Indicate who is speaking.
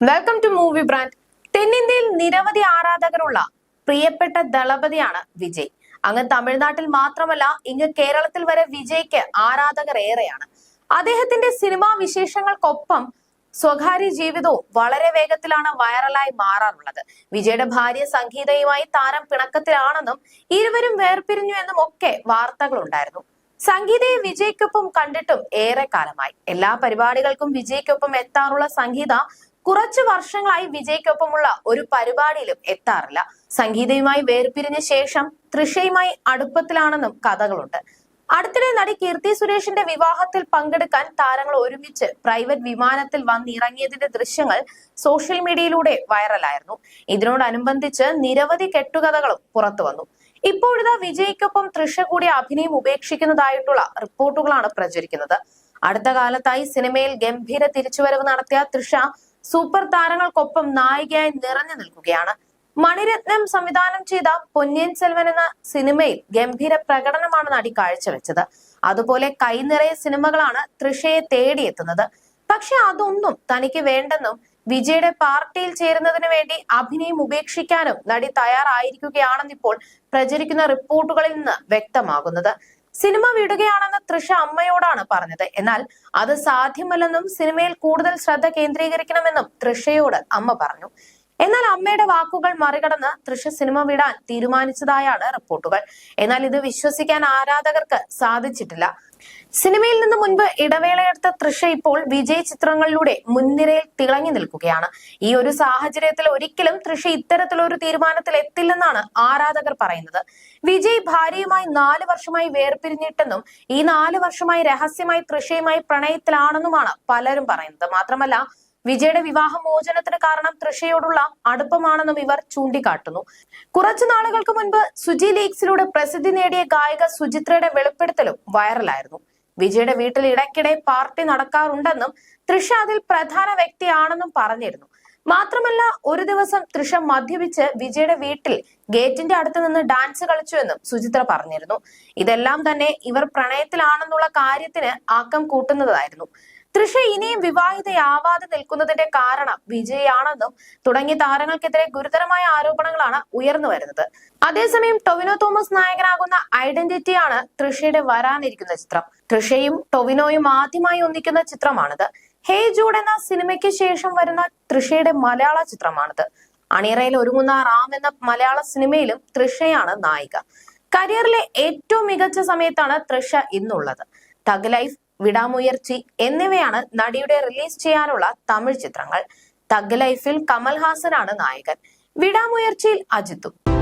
Speaker 1: Welcome to movie brand തെന്നിന്ത്യയിൽ നിരവധി ആരാധകരുള്ള പ്രിയപ്പെട്ട ദളപതിയാണ് വിജയ്. അങ്ങ് തമിഴ്നാട്ടിൽ മാത്രമല്ല ഇങ്ങ് കേരളത്തിൽ വരെ വിജയ്ക്ക് ആരാധകർ ഏറെയാണ്. അദ്ദേഹത്തിന്റെ സിനിമാ വിശേഷങ്ങൾക്കൊപ്പം സ്വകാര്യ ജീവിതവും വളരെ വേഗത്തിലാണ് വൈറലായി മാറാറുള്ളത്. വിജയുടെ ഭാര്യ സംഗീതയുമായി താരം പിണക്കത്തിലാണെന്നും ഇരുവരും വേർപിരിഞ്ഞു എന്നും ഒക്കെ വാർത്തകളുണ്ടായിരുന്നു. സംഗീതയെ വിജയ്ക്കൊപ്പം കണ്ടിട്ടും ഏറെ കാലമായി എല്ലാ പരിപാടികൾക്കും വിജയ്ക്കൊപ്പം എത്താറുള്ള സംഗീത കുറച്ചു വർഷങ്ങളായി വിജയ്ക്കൊപ്പമുള്ള ഒരു പരിപാടിയിലും എത്താറില്ല. സംഗീതയുമായി വേർപിരിഞ്ഞ ശേഷം തൃഷയുമായി അടുപ്പത്തിലാണെന്നും കഥകളുണ്ട്. അടുത്തിടെ നടി കീർത്തി സുരേഷിന്റെ വിവാഹത്തിൽ പങ്കെടുക്കാൻ താരങ്ങൾ ഒരുമിച്ച് പ്രൈവറ്റ് വിമാനത്തിൽ വന്നിറങ്ങിയതിന്റെ ദൃശ്യങ്ങൾ സോഷ്യൽ മീഡിയയിലൂടെ വൈറലായിരുന്നു. ഇതിനോടനുബന്ധിച്ച് നിരവധി കെട്ടുകഥകളും പുറത്തു വന്നു. ഇപ്പോഴിതാ വിജയ്ക്കൊപ്പം തൃഷ കൂടി അഭിനയം ഉപേക്ഷിക്കുന്നതായിട്ടുള്ള റിപ്പോർട്ടുകളാണ് പ്രചരിക്കുന്നത്. അടുത്ത കാലത്തായി സിനിമയിൽ ഗംഭീര തിരിച്ചുവരവ് നടത്തിയ തൃഷ സൂപ്പർ താരങ്ങൾക്കൊപ്പം നായികയായി നിറഞ്ഞു നിൽക്കുകയാണ്. മണിരത്നം സംവിധാനം ചെയ്ത പൊന്നിയൻ സെൽവൻ എന്ന സിനിമയിൽ ഗംഭീര പ്രകടനമാണ് നടി കാഴ്ചവെച്ചത്. അതുപോലെ കൈനിറയ സിനിമകളാണ് തൃഷയെ തേടിയെത്തുന്നത്. പക്ഷെ അതൊന്നും തനിക്ക് വേണ്ടെന്നും വിജയുടെ പാർട്ടിയിൽ ചേരുന്നതിന് വേണ്ടി അഭിനയം ഉപേക്ഷിക്കാനും നടി തയ്യാറായിരിക്കുകയാണെന്നിപ്പോൾ പ്രചരിക്കുന്ന റിപ്പോർട്ടുകളിൽ നിന്ന് വ്യക്തമാകുന്നത്. സിനിമ വിടുകയാണെന്ന് തൃഷ അമ്മയോടാണ് പറഞ്ഞത്. എന്നാൽ അത് സാധ്യമല്ലെന്നും സിനിമയിൽ കൂടുതൽ ശ്രദ്ധ കേന്ദ്രീകരിക്കണമെന്നും തൃഷയോട് അമ്മ പറഞ്ഞു. എന്നാൽ അമ്മയുടെ വാക്കുകൾ മറികടന്ന് തൃശ സിനിമ വിടാൻ തീരുമാനിച്ചതായാണ് റിപ്പോർട്ടുകൾ. എന്നാൽ ഇത് വിശ്വസിക്കാൻ ആരാധകർക്ക് സാധിച്ചിട്ടില്ല. സിനിമയിൽ നിന്ന് മുൻപ് ഇടവേളയെടുത്ത തൃഷ ഇപ്പോൾ വിജയ് ചിത്രങ്ങളിലൂടെ മുൻനിരയിൽ തിളങ്ങി നിൽക്കുകയാണ്. ഈ ഒരു സാഹചര്യത്തിൽ ഒരിക്കലും തൃഷ ഇത്തരത്തിലൊരു തീരുമാനത്തിൽ എത്തില്ലെന്നാണ് ആരാധകർ പറയുന്നത്. വിജയ് ഭാര്യയുമായി നാല് വർഷമായി വേർപിരിഞ്ഞിട്ടെന്നും ഈ നാല് വർഷമായി രഹസ്യമായി തൃഷയുമായി പ്രണയത്തിലാണെന്നുമാണ് പലരും പറയുന്നത്. മാത്രമല്ല വിജയുടെ വിവാഹ മോചനത്തിന് കാരണം തൃഷയോടുള്ള അടുപ്പമാണെന്നും ഇവർ ചൂണ്ടിക്കാട്ടുന്നു. കുറച്ചു നാളുകൾക്ക് മുൻപ് സുജി ലീഗ്സിലൂടെ പ്രസിദ്ധി നേടിയ ഗായിക സുചിത്രയുടെ വെളിപ്പെടുത്തലും വൈറലായിരുന്നു. വിജയുടെ വീട്ടിൽ ഇടയ്ക്കിടെ പാർട്ടി നടക്കാറുണ്ടെന്നും തൃഷ അതിൽ പ്രധാന വ്യക്തിയാണെന്നും പറഞ്ഞിരുന്നു. മാത്രമല്ല ഒരു ദിവസം തൃഷ മദ്യപിച്ച് വിജയുടെ വീട്ടിൽ ഗേറ്റിന്റെ അടുത്ത് നിന്ന് ഡാൻസ് കളിച്ചുവെന്നും സുചിത്ര പറഞ്ഞിരുന്നു. ഇതെല്ലാം തന്നെ ഇവർ പ്രണയത്തിലാണെന്നുള്ള കാര്യത്തിന് ആക്കം കൂട്ടുന്നതായിരുന്നു. തൃഷ ഇനിയും വിവാഹിതയാവാതെ നിൽക്കുന്നതിന്റെ കാരണം വിജയാണെന്നും തുടങ്ങിയ താരങ്ങൾക്കെതിരെ ഗുരുതരമായ ആരോപണങ്ങളാണ് ഉയർന്നു വരുന്നത്. അതേസമയം ടൊവിനോ തോമസ് നായകനാകുന്ന ഐഡന്റിറ്റിയാണ് തൃഷയുടെ വരാനിരിക്കുന്ന ചിത്രം. തൃഷയും ടൊവിനോയും ആദ്യമായി ഒന്നിക്കുന്ന ചിത്രമാണിത്. ഹേ ജൂഡ് എന്ന സിനിമയ്ക്ക് ശേഷം വരുന്ന തൃഷയുടെ മലയാള ചിത്രമാണിത്. അണിയറയിൽ ഒരുങ്ങുന്ന റാം എന്ന മലയാള സിനിമയിലും തൃഷയാണ് നായിക. കരിയറിലെ ഏറ്റവും മികച്ച സമയത്താണ് തൃഷ ഇന്നുള്ളത്. തഗ് ലൈഫ് വിടാമുയർച്ചി എന്നിവയാണ് നടിയുടെ റിലീസ് ചെയ്യാനുള്ള തമിഴ് ചിത്രങ്ങൾ. തഗ് ലൈഫിൽ കമൽഹാസനാണ് നായകൻ. വിടാമുയർച്ചിയിൽ അജിത്തും.